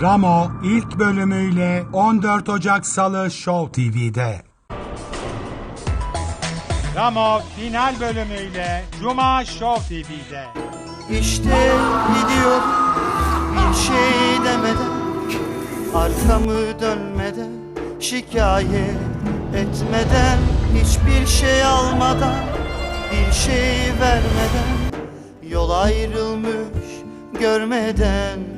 Ramo ilk bölümüyle 14 Ocak Salı Show TV'de. Ramo final bölümüyle Cuma Show TV'de. İşte gidiyorum bir şey demeden Arkamı dönmeden şikayet etmeden Hiçbir şey almadan bir şey vermeden Yol ayrılmış görmeden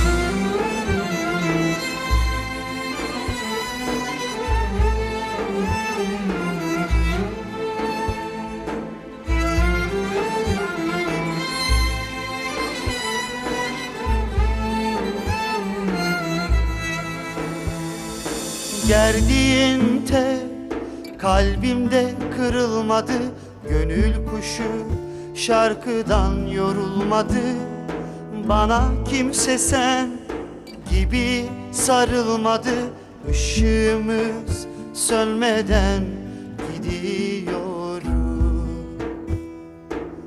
Gerdiğin tel kalbimde kırılmadı Gönül kuşu şarkıdan yorulmadı. Bana kimse sen gibi sarılmadı Işığımız sönmeden gidiyor